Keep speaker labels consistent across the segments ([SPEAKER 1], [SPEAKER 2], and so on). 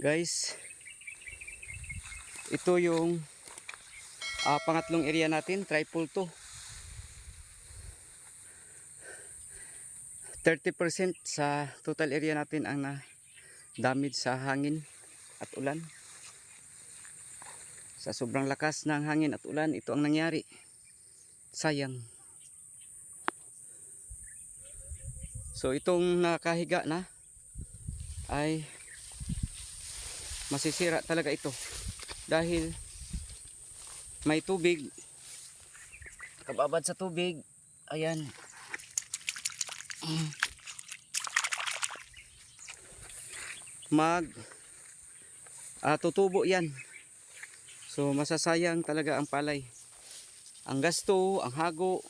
[SPEAKER 1] Guys, ito yung ah, pangatlong area natin, triple to. 30% sa total area natin ang na damage sa hangin at ulan. Sa sobrang lakas ng hangin at ulan, ito ang nangyari. Sayang. So itong nakahiga na ay masisira talaga ito. Dahil may tubig. Kababad sa tubig. Ayan. Mag ah, tutubo yan. So masasayang talaga ang palay. Ang gasto ang hago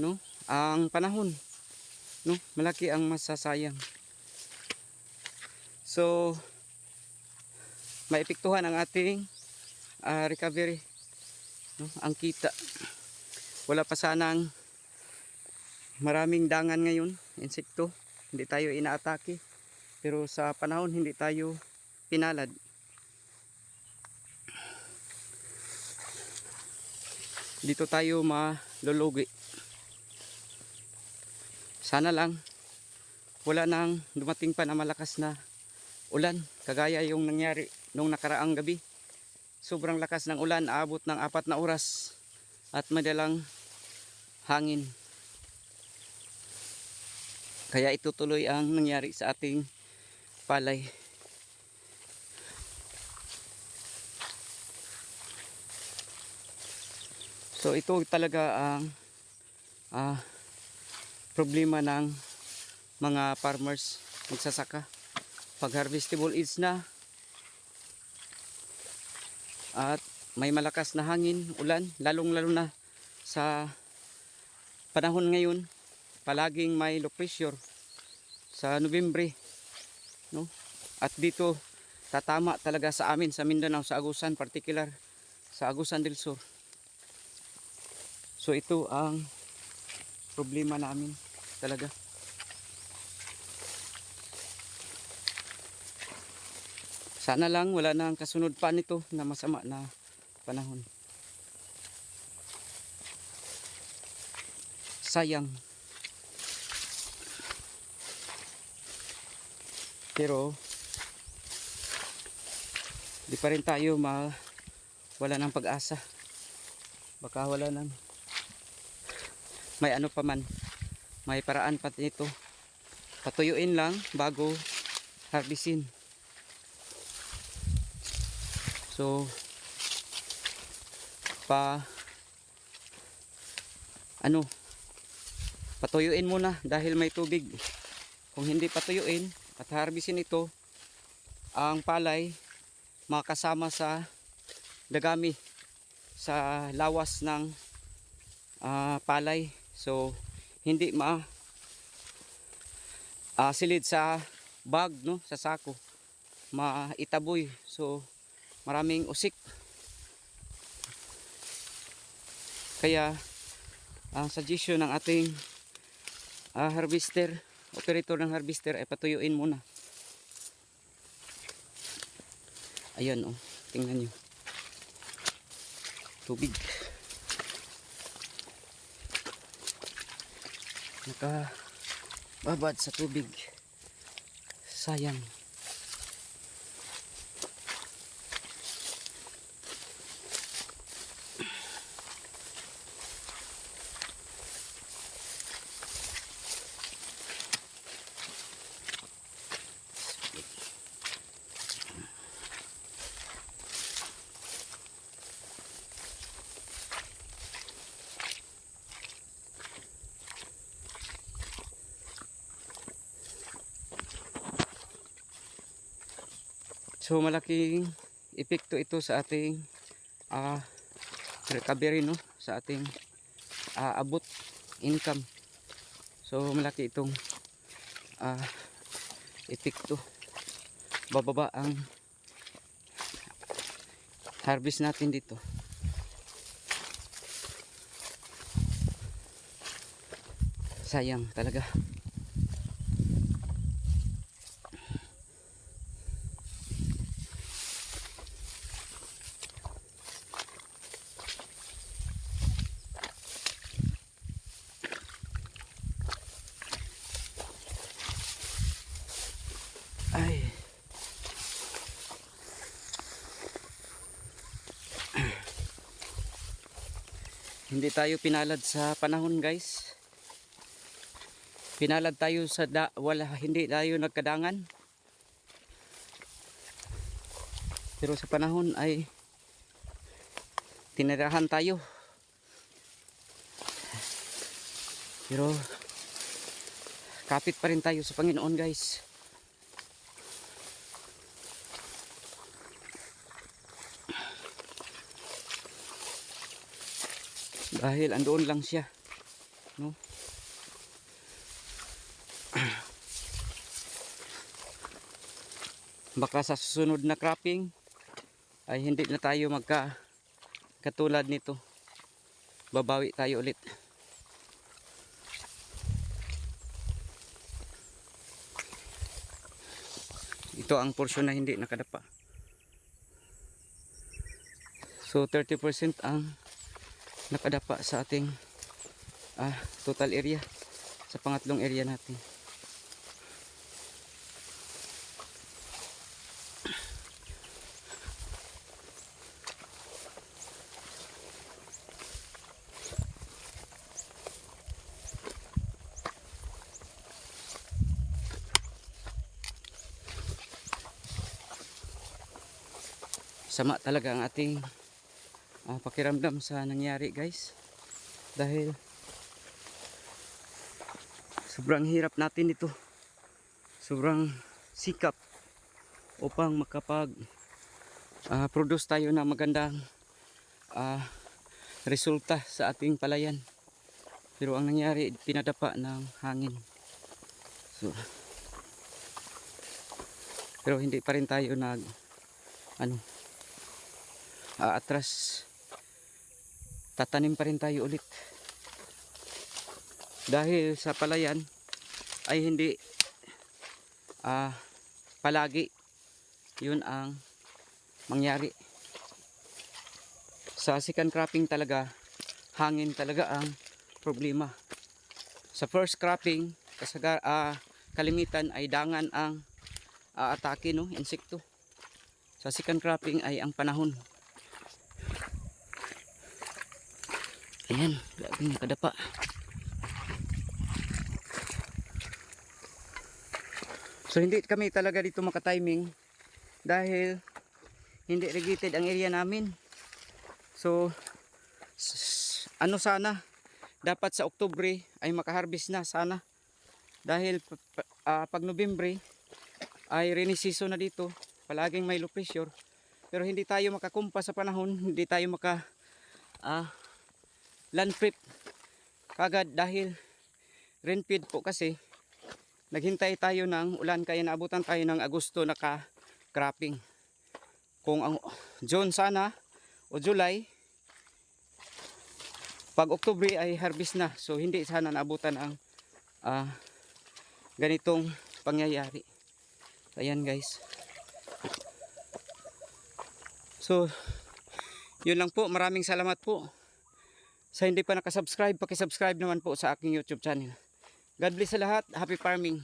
[SPEAKER 1] no? Ang panahon no? Malaki ang masasayang. So maepektuhan ang ating ah, recovery no? Ang kita. Wala pa sanang maraming dangan ngayon insekto. Hindi tayo inaatake. Pero sa panahon hindi tayo pinalad. Dito tayo malulugi. Sana lang wala nang dumating pa na malakas na ulan kagaya yung nangyari nung nakaraang gabi. Sobrang lakas ng ulan aabot ng apat na oras at madalang hangin. Kaya ito tuloy ang nangyari sa ating palay. So ito talaga ang ah, problema ng mga farmers magsasaka. Pag harvestable is na at may malakas na hangin, ulan, lalong lalo na sa panahon ngayon, palaging may low pressure sa Nobyembre, no? At dito tatama talaga sa amin sa Mindanao, sa Agusan particular, sa Agusan del Sur. So ito ang problema namin talaga. Sana lang wala nang kasunod pa nito na masama na panahon. Sayang. Pero di pa rin tayo ma wala ng pag-asa. Baka wala nang may ano pa man. May paraan pa nito. Patuyuin lang bago harvestin. So, pa, ano, patuyuin muna dahil may tubig. Kung hindi patuyuin at harbisin ito, ang palay makasama sa dagami sa lawas ng ah, palay. So, hindi ma ah, silid sa bag, no, sa sako. Maitaboy. So, maraming usik. Kaya ang suggestion ng ating ah, harvester, operator ng harvester ay patuyuin muna. Ayan oh, tingnan nyo. Tubig. Naka babad sa tubig. Sayang. So malaking epekto ito sa ating ah, recovery no sa ating ah, abot income. So malaki itong ah, epekto. Bababa ang harvest natin dito. Sayang talaga. Hindi tayo pinalad sa panahon guys. Pinalad tayo sa da, wala hindi tayo nagkadangan. Pero sa panahon ay tinirahan tayo. Pero kapit pa rin tayo sa Panginoon guys. Dahil andoon lang siya. No? Baka sa susunod na cropping ay hindi na tayo magka katulad nito. Babawi tayo ulit. Ito ang portion na hindi nakadapa. So 30% ang nakadapa sa ating ah, total area sa pangatlong area natin. Sama talaga ang ating ah, pakiramdam sa nangyari guys. Dahil sobrang hirap natin ito. Sobrang sikap upang makapag ah, produce tayo ng magandang ah, resulta sa ating palayan. Pero ang nangyari pinadapa ng hangin. So pero hindi pa rin tayo nag ano aatras tatanim pa rin tayo ulit. Dahil sa palayan ay hindi ah palagi yun ang mangyari. Sa second cropping talaga hangin talaga ang problema. Sa first cropping kasaga, ah, kalimitan ay dangan ang aatake no insekto. Sa second cropping ay ang panahon Ayan, grabe nakadapa. So hindi kami talaga dito makatiming dahil hindi regulated ang area namin. So ano sana dapat sa Oktubre ay makaharvest na sana dahil ah, pag Nobyembre ay rainy season na dito palaging may low pressure pero hindi tayo makakumpa sa panahon hindi tayo maka ah, land prep kagad dahil rainfed po kasi naghintay tayo ng ulan kaya naabutan tayo ng Agosto naka cropping. Kung ang June sana o July pag Oktubre ay harvest na. So hindi sana naabutan ang ah, ganitong pangyayari. Ayan guys. So yun lang po. Maraming salamat po sa hindi pa nakasubscribe, pakisubscribe naman po sa aking YouTube channel. God bless sa lahat. Happy farming.